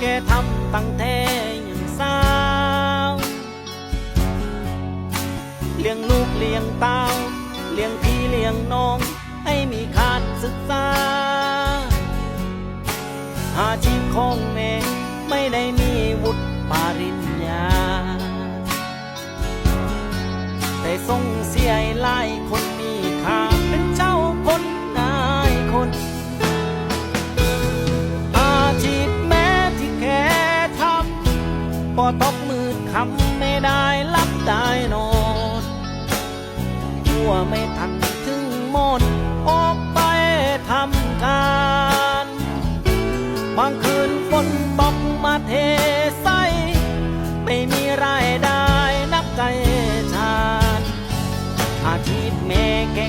แกทำตั้งแต่ยังสาว เลี้ยงลูกเลี้ยงเต้า เลี้ยงพี่เลี้ยงน้อง ให้มีขาดศึกษา อาชีพของแม่ไม่ได้มีวุฒิปริญญา แต่ส่งเสียหลายคนำพอตกมืดคำไม่ได้รับได้นอนหัวไม่ทันถึงหมดออกไปทำการบางคืนฝนตกมาเทใสไม่มีรายได้นับใจชาญอาชีพแม่แก่